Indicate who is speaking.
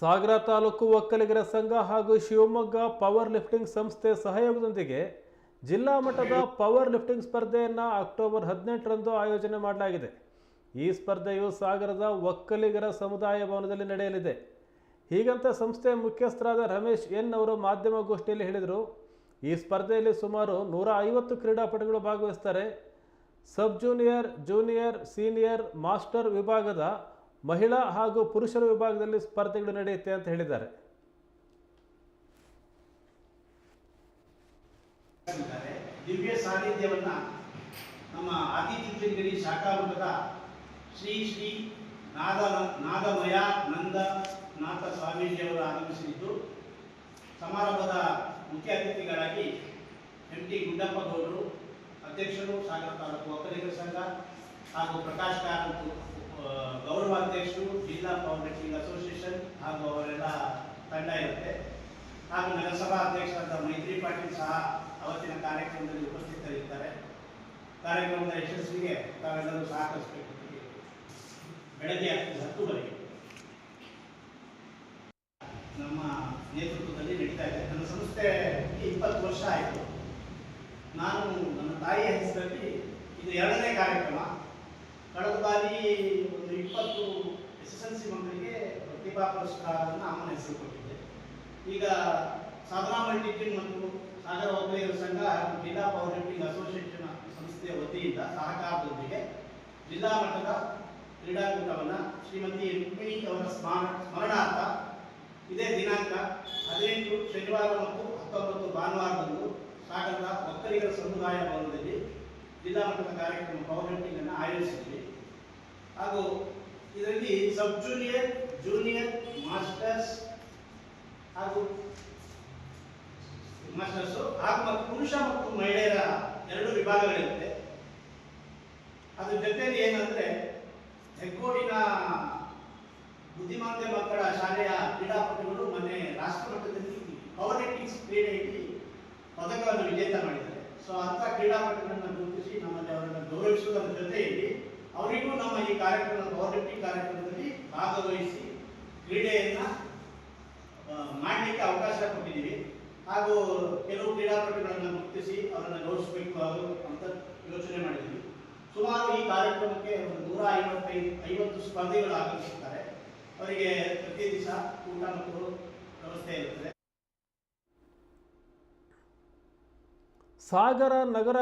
Speaker 1: ಸಾಗರ ತಾಲೂಕು ಒಕ್ಕಲಿಗರ ಸಂಘ ಹಾಗೂ ಶಿವಮೊಗ್ಗ ಪವರ್ ಲಿಫ್ಟಿಂಗ್ ಸಂಸ್ಥೆ ಸಹಯೋಗದೊಂದಿಗೆ ಜಿಲ್ಲಾ ಮಟ್ಟದ ಪವರ್ ಲಿಫ್ಟಿಂಗ್ ಸ್ಪರ್ಧೆಯನ್ನು ಅಕ್ಟೋಬರ್ ಹದಿನೆಂಟರಂದು ಆಯೋಜನೆ ಮಾಡಲಾಗಿದೆ. ಈ ಸ್ಪರ್ಧೆಯು ಸಾಗರದ ಒಕ್ಕಲಿಗರ ಸಮುದಾಯ ಭವನದಲ್ಲಿ ನಡೆಯಲಿದೆ. ಹೀಗಂತ ಸಂಸ್ಥೆಯ ಮುಖ್ಯಸ್ಥರಾದ ರಮೇಶ್ ಎನ್ ಅವರು ಮಾಧ್ಯಮಗೋಷ್ಠಿಯಲ್ಲಿ ಹೇಳಿದರು, ಈ ಸ್ಪರ್ಧೆಯಲ್ಲಿ ಸುಮಾರು ನೂರ ಐವತ್ತು ಕ್ರೀಡಾಪಟುಗಳು ಭಾಗವಹಿಸ್ತಾರೆ sub junior junior, senior, master ವಿಭಾಗದ ಮಹಿಳಾ ಹಾಗೂ ಪುರುಷರ ವಿಭಾಗದಲ್ಲಿ ಸ್ಪರ್ಧೆಗಳು ನಡೆಯುತ್ತೆ ಅಂತ ಹೇಳಿದ್ದಾರೆ.
Speaker 2: ದಿವ್ಯ ಸಾನ್ನಿಧ್ಯವನ್ನ ನಮ್ಮ ಆದಿತ್ಯಗಿರಿ ಶಾಖಾ ಮಠದ ಶ್ರೀ ಶ್ರೀ ನಾದ ನಾದಮಯ ನಂದ ನಾಥ ಸ್ವಾಮೀಜಿಯವರು ಆಗಮಿಸಲಿದ್ದು, ಸಮಾರಂಭದ ಮುಖ್ಯ ಅತಿಥಿಗಳಾಗಿ ಎಂ ಟಿ ಗುಡ್ಡಪ್ಪ ಗೌಡರು, ಅಧ್ಯಕ್ಷರು, ಸಾಗರ ತಾಲೂಕು ಒಕ್ಕಲಿಗರ ಸಂಘ ಹಾಗೂ ಪ್ರಕಾಶ್ ಕಾರಂತ್ ಗೌರವಾಧ್ಯಕ್ಷರು ಜಿಲ್ಲಾ ಲಿಫ್ಟಿಂಗ್ ಅಸೋಸಿಯೇಷನ್ ಹಾಗೂ ಅವರೆಲ್ಲ ತಂಡ ಇರುತ್ತೆ. ಹಾಗೂ ನಗರಸಭಾ ಅಧ್ಯಕ್ಷರಾದ ಮೈತ್ರಿ ಪಾಟೀಲ್ ಸಹ ಅವತ್ತಿನ ಕಾರ್ಯಕ್ರಮದಲ್ಲಿ ಉಪಸ್ಥಿತರಿದ್ದಾರೆ. ಕಾರ್ಯಕ್ರಮದ ಯಶಸ್ವಿಗೆ ತಾವೆಲ್ಲರೂ ಸಹಕರಿಸಬೇಕು. ಬೆಳಗ್ಗೆ ಹತ್ತು ಹತ್ತುವರೆಗೆ. ನಮ್ಮ ನೇತೃತ್ವದಲ್ಲಿ ನಡೀತಾ ಇದೆ. ನನ್ನ ಸಂಸ್ಥೆ ಇಪ್ಪತ್ತು ವರ್ಷ ಆಯಿತು. ನಾನು ನನ್ನ ತಾಯಿಯ ಹೆಸರಲ್ಲಿ ಇದು ಎರಡನೇ ಕಾರ್ಯಕ್ರಮ. ಕಳೆದ ಬಾರಿ ಇಪ್ಪತ್ತು ಎಸ್ ಎಸ್ ಎಲ್ ಸಿ ಮಕ್ಕಳಿಗೆ ಪ್ರತಿಭಾ ಪುರಸ್ಕಾರವನ್ನು ಅಮ್ಮನ ಹೆಸರು ಈಗ ಸಾಧನಾ ಮಲ್ಟಿಟಿಂಗ್ ಮತ್ತು ಸಾಗರ ಒಕ್ಕಲಿಗರ ಸಂಘ ಹಾಗೂ ಜಿಲ್ಲಾ ಪವರ್ ಲಿಫ್ಟಿಂಗ್ ಅಸೋಸಿಯೇಷನ್ ಸಂಸ್ಥೆಯ ವತಿಯಿಂದ ಸಹಕಾರದೊಂದಿಗೆ ಜಿಲ್ಲಾ ಮಟ್ಟದ ಕ್ರೀಡಾಕೂಟವನ್ನು ಶ್ರೀಮತಿ ರುಕ್ಮಿಣಿ ಅವರ ಸ್ಮಾರ, ಸ್ಮರಣಾರ್ಥ ಇದೇ ದಿನಾಂಕ ಹದಿನೆಂಟು ಶನಿವಾರ ಮತ್ತು ಹತ್ತೊಂಬತ್ತು ಭಾನುವಾರದಂದು ಸಾಗರದ ಒಕ್ಕಲಿಗರ ಸಮುದಾಯ ಭವನದಲ್ಲಿ ಜಿಲ್ಲಾ ಮಟ್ಟದ ಕಾರ್ಯಕ್ರಮ ಪವರ್ ಲಿಫ್ಟಿಂಗ್ ಅನ್ನು ಆಯೋಜಿಸಿದ್ವಿ. ಹಾಗೂ ಇದರಲ್ಲಿ ಸಬ್ ಜೂನಿಯರ್ ಜೂನಿಯರ್ ಮಾಸ್ಟರ್ಸ್ ಹಾಗೂ ಮಾಸ್ಟರ್ಸ್ ಹಾಗೂ ಪುರುಷ ಮತ್ತು ಮಹಿಳೆಯರ ಎರಡು ವಿಭಾಗಗಳಿರುತ್ತೆ. ಅದ್ರ ಜೊತೆಯಲ್ಲಿ ಏನಂದ್ರೆ ಹೆಗ್ಗೋಡಿನ ಬುದ್ಧಿಮಾಂತ್ಯ ಮಕ್ಕಳ ಶಾಲೆಯ ಕ್ರೀಡಾಪಟುಗಳು ಮೊನ್ನೆ ರಾಷ್ಟ್ರಮಟ್ಟದಲ್ಲಿ ಪವರ್ ಲಿಫ್ಟಿಂಗ್ಸ್ ಕ್ರೀಡೆಯಲ್ಲಿ ಪದಕವನ್ನು ವಿಜೇತ ಮಾಡಿದ್ದಾರೆ. ಸೊ ಅಂತ ಕ್ರೀಡಾಪಟುಗಳನ್ನು ಗುರುತಿಸಿ ನಮ್ಮಲ್ಲಿ ಅವರನ್ನು ಗೌರವಿಸುವುದರ ಜೊತೆಯಲ್ಲಿ ನಮ್ಮ ಈ ಕಾರ್ಯಕ್ರಮದ ಪವರ್ ಕಾರ್ಯಕ್ರಮದಲ್ಲಿ ಭಾಗವಹಿಸಿ ಕ್ರೀಡೆಯನ್ನ ಮಾಡಲಿಕ್ಕೆ ಅವಕಾಶ ಕೊಟ್ಟಿದ್ದೀವಿ. ಹಾಗೂ ಕೆಲವು ಕ್ರೀಡಾಪಟುಗಳನ್ನು ಗುರುತಿಸಿ ಅವರನ್ನು ಗೌರವಿಸಬೇಕು ಅಂತ ಯೋಚನೆ ಮಾಡಿದ್ದೀವಿ. ಸುಮಾರು ಈ ಕಾರ್ಯಕ್ರಮಕ್ಕೆ ಒಂದು ನೂರ ಐವತ್ತೈದು, ಐವತ್ತು ಸ್ಪರ್ಧಿಗಳು ಆಗಮಿಸುತ್ತಾರೆ. ಅವರಿಗೆ ಪ್ರತಿ ದಿವಸ ಊಟ ಮತ್ತು ವ್ಯವಸ್ಥೆ ಇರುತ್ತದೆ.
Speaker 1: ಸಾಗರ ನಗರ